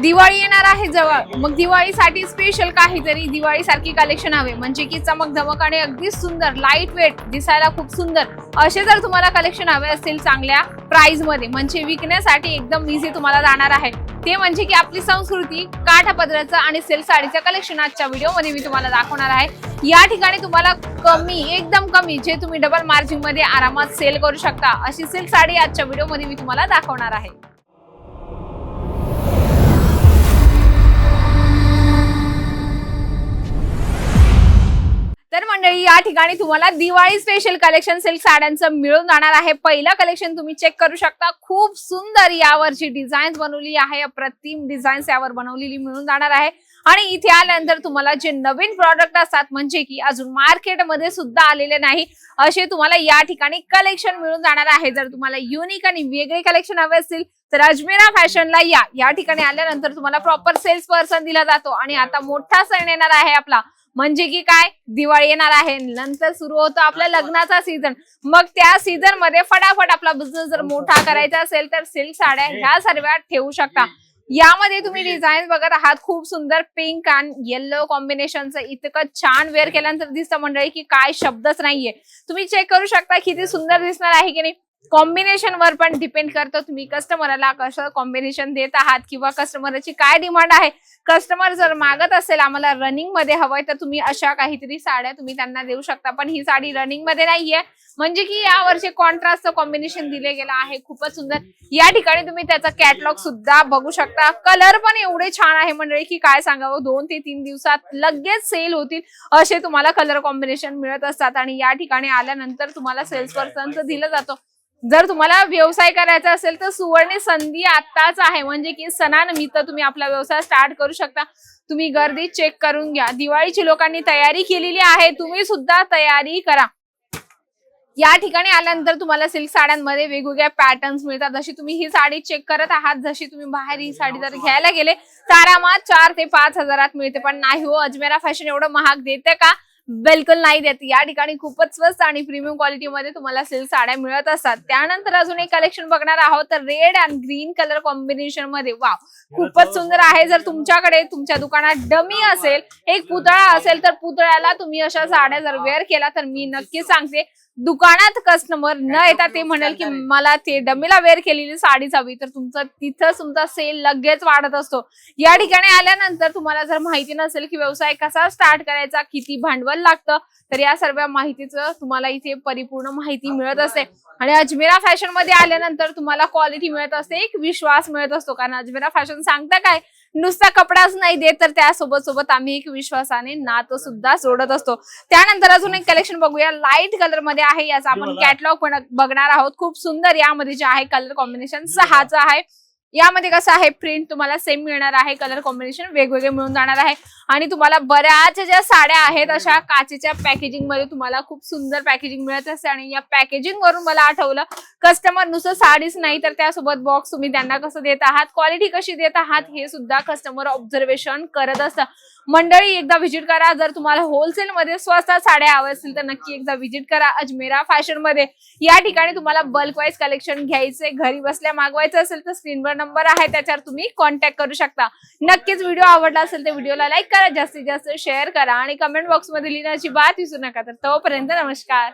दिवाळी येणार आहे जवळ. मग दिवाळीसाठी स्पेशल काहीतरी दिवाळी सारखी कलेक्शन हवे. म्हणजे की चमक धमक आणि अगदी सुंदर लाइट वेट दिसायला खूप सुंदर असे जर तुम्हाला कलेक्शन हवे असतील चांगल्या प्राइसमध्ये. म्हणजे विकण्यासाठी एकदम इझी तुम्हाला जाणार आहे. ते म्हणजे की आपली संस्कृती काठापदराचं आणि सिल्क साडीचं कलेक्शन आजच्या व्हिडिओमध्ये मी तुम्हाला दाखवणार आहे. या ठिकाणी तुम्हाला कमी एकदम कमी जे तुम्ही डबल मार्जिनमध्ये आरामात सेल करू शकता अशी सिल्क साडी आजच्या व्हिडिओमध्ये मी तुम्हाला दाखवणार आहे. या ठिकाणी तुम्हाला दिवाळी स्पेशल कलेक्शन सिल्क साड्यांचं मिळून जाणार आहे. पहिलं कलेक्शन तुम्ही चेक करू शकता. खूप सुंदर यावरची डिझाईन्स बनवली आहे. अप्रतिम डिझाईन्स यावर बनवलेली मिळून जाणार आहे. आणि इथे आल्यानंतर तुम्हाला जे नवीन प्रॉडक्ट असतात म्हणजे की अजून मार्केटमध्ये सुद्धा आलेले नाही असे तुम्हाला या ठिकाणी कलेक्शन मिळून जाणार आहे. जर तुम्हाला युनिक आणि वेगळे कलेक्शन हवे असतील तर अजमेरा फॅशनला या. या ठिकाणी आल्यानंतर तुम्हाला प्रॉपर सेल्स पर्सन दिला जातो. आणि आता मोठा सण येणार आहे आपला. म्हणजे की काय? दिवाळी येणार आहे. नंतर सुरू होतो आपल्या लग्नाचा सीझन मग त्या सीझनमध्ये फटाफट आपला बिझनेस जर मोठा करायचा असेल तर सिल्क साड्या ह्या सर्व ठेवू शकता. यामध्ये तुम्ही डिझाईन बघत आहात. खूप सुंदर पिंक आणि येल्लो कॉम्बिनेशनचं इतकं छान वेअर केल्यानंतर दिसतं मंडळी की काय शब्दच नाहीये. तुम्ही चेक करू शकता किती सुंदर दिसणार आहे की नाही. कॉम्बिनेशन वर पण डिपेंड करतो तुम्ही. कस्टमरला कसं कॉम्बिनेशन देत आहात किंवा कस्टमरची काय डिमांड आहे? कस्टमर जर मागत असेल आम्हाला रनिंगमध्ये हवंय तर तुम्ही अशा काहीतरी साड्या तुम्ही त्यांना देऊ शकता. पण ही साडी रनिंगमध्ये नाहीये. म्हणजे की या वर्षी कॉन्ट्रास्ट कॉम्बिनेशन दिले गेलं आहे. खूपच सुंदर. या ठिकाणी तुम्ही त्याचा कॅटलॉग सुद्धा बघू शकता. कलर पण एवढे छान आहे मंडळी की काय सांगावं? दोन ते तीन दिवसात लगेच सेल होतील असे तुम्हाला कलर कॉम्बिनेशन मिळत असतात. आणि या ठिकाणी आल्यानंतर तुम्हाला सेल्स पर्सनचं दिलं जातं. जर तुम्हाला व्यवसाय करायचा असेल तर सुवर्ण संधी आताच आहे. म्हणजे की सणानिमित्त तुम्ही आपला व्यवसाय स्टार्ट करू शकता. तुम्ही गर्दी चेक करून घ्या. दिवाळीची लोकांनी तयारी केलेली आहे. तुम्ही सुद्धा तयारी करा. या ठिकाणी आल्यानंतर तुम्हाला सिल्क साड्यांमध्ये वेगवेगळ्या पॅटर्न्स मिळतात. जशी तुम्ही ही साडी चेक करत आहात जशी तुम्ही बाहेर ही साडी जर घ्यायला गेले तर आरामात चार ते पाच हजारात मिळते. पण नाही हो अजमेरा फॅशन एवढं महाग देते का? बिलकुल नाही देत. या ठिकाणी खूपच स्वस्त आणि प्रीमियम क्वालिटीमध्ये तुम्हाला सिल्क साड्या मिळत असतात. त्यानंतर अजून एक कलेक्शन बघणार आहोत तर रेड अँड ग्रीन कलर कॉम्बिनेशनमध्ये. वाव खूपच सुंदर आहे. जर तुमच्याकडे तुमच्या दुकानात डमी असेल एक पुतळा असेल तर पुतळ्याला तुम्ही अशा साड्या जर वेअर केला तर मी नक्कीच सांगते दुकानात कस्टमर न येता ते म्हणेल की मला ते डमीला वेअर केलेली साडीच हवी तर तुमचं तिथंच तुमचा सेल लगेच वाढत असतो. या ठिकाणी आल्यानंतर तुम्हाला जर माहिती नसेल की व्यवसाय कसा स्टार्ट करायचा किती भांडवल लागतं तर या सर्व माहितीचं तुम्हाला इथे परिपूर्ण माहिती मिळत असते. आणि अजमेरा फॅशनमध्ये आल्यानंतर तुम्हाला क्वालिटी मिळत असते एक विश्वास मिळत असतो. कारण अजमेरा फॅशन सांगता काय? नुसता कपडाच नाही देत तर त्यासोबत सोबत आम्ही एक विश्वासाने नातं सुद्धा जोडत असतो. त्यानंतर अजून एक कलेक्शन बघूया. लाइट कलरमध्ये आहे याचा आपण कॅटलॉग पण बघणार आहोत. खूप सुंदर यामध्ये जे आहे कलर कॉम्बिनेशन सहाचं आहे. यामध्ये कसं आहे प्रिंट तुम्हाला सेम मिळणार आहे कलर कॉम्बिनेशन वेगवेगळे मिळून जाणार आहे. आणि तुम्हाला बऱ्याच ज्या साड्या आहेत अशा काचेच्या पॅकेजिंगमध्ये तुम्हाला खूप सुंदर पॅकेजिंग मिळत असते. आणि या पॅकेजिंग वरून मला आठवलं कस्टमर नुसतं साडीच नाही तर त्यासोबत बॉक्स तुम्ही त्यांना कसं देत आहात क्वालिटी कशी देत आहात हे सुद्धा कस्टमर ऑब्झर्वेशन करत असतं. मंडळी एकदा व्हिजिट करा. जर तुम्हाला होलसेल मध्ये स्वस्तात साड्या हव्या असतील तर नक्की एकदा व्हिजिट करा अजमेरा फॅशनमध्ये. या ठिकाणी तुम्हाला बल्क वाईज कलेक्शन घ्यायचे घरी बसल्या मागवायचं असेल तर स्क्रीनवर नंबर आहे त्याच्यावर तुम्ही कॉन्टॅक्ट करू शकता. नक्कीच व्हिडिओ आवडला असेल तर व्हिडिओला लाईक करा जास्तीत जास्त शेअर करा आणि कमेंट बॉक्समध्ये लिहिण्याची बात विसरू नका. तर तोपर्यंत नमस्कार.